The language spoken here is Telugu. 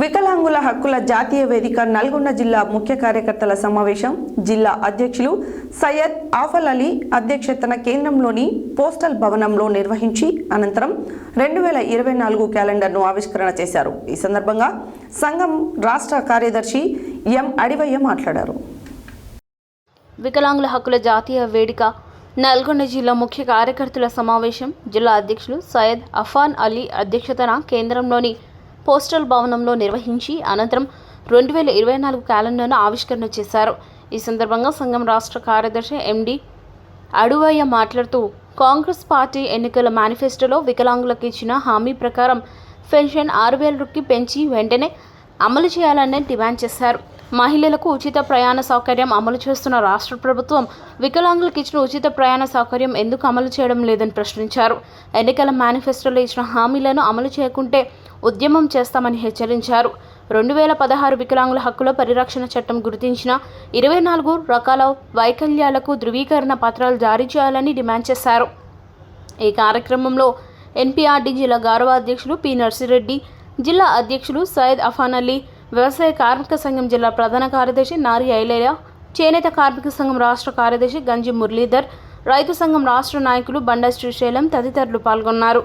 వికలాంగుల హక్కుల జాతీయ వేదిక నల్గొండ జిల్లా ముఖ్య కార్యకర్తల సమావేశం జిల్లా అధ్యక్షులు సయ్యద్ ఆఫల్ అలీ అధ్యక్షతన కేంద్రంలోని పోస్టల్ భవనంలో నిర్వహించి అనంతరం రెండు వేల ఇరవై నాలుగు క్యాలెండర్ను ఆవిష్కరణ చేశారు. ఈ సందర్భంగా సంఘం రాష్ట్ర కార్యదర్శి ఎం అడివయ్య మాట్లాడారు. వికలాంగుల హక్కుల జాతీయ వేదిక నల్గొండ జిల్లా ముఖ్య కార్యకర్తల సమావేశం జిల్లా అధ్యక్షులు సయ్యద్ అఫాన్ అలీ అధ్యక్షతన కేంద్రంలోని పోస్టల్ భవనంలో నిర్వహించి అనంతరం రెండు వేల ఇరవై నాలుగు క్యాలెండర్ను ఆవిష్కరణ చేశారు. ఈ సందర్భంగా సంఘం రాష్ట్ర కార్యదర్శి ఎండి అడువయ్య మాట్లాడుతూ కాంగ్రెస్ పార్టీ ఎన్నికల మేనిఫెస్టోలో వికలాంగులకు ఇచ్చిన హామీ ప్రకారం పెన్షన్ ఆరు వేల రూపాయలు పెంచి వెంటనే అమలు చేయాలని డిమాండ్ చేశారు. మహిళలకు ఉచిత ప్రయాణ సౌకర్యం అమలు చేస్తున్న రాష్ట్ర ప్రభుత్వం వికలాంగులకు ఇచ్చిన ఉచిత ప్రయాణ సౌకర్యం ఎందుకు అమలు చేయడం లేదని ప్రశ్నించారు. ఎన్నికల మేనిఫెస్టోలో ఇచ్చిన హామీలను అమలు చేయకుంటే ఉద్యమం చేస్తామని హెచ్చరించారు. రెండు వేల పదహారు వికలాంగుల హక్కుల పరిరక్షణ చట్టం గుర్తించిన ఇరవై నాలుగు రకాల వైకల్యాలకు ధృవీకరణ పత్రాలు జారీ చేయాలని డిమాండ్ చేశారు. ఈ కార్యక్రమంలో ఎన్పీఆర్డీ జిల్లా గౌరవ అధ్యక్షులు పి నర్సిరెడ్డి జిల్లా అధ్యక్షులు సయ్యద్ అఫాన్ అలీ వ్యవసాయ కార్మిక సంఘం జిల్లా ప్రధాన కార్యదర్శి నారి ఐలేయ చేనేత కార్మిక సంఘం రాష్ట్ర కార్యదర్శి గంజి మురళీధర్ రైతు సంఘం రాష్ట్ర నాయకులు బండా శ్రీశైలం తదితరులు పాల్గొన్నారు.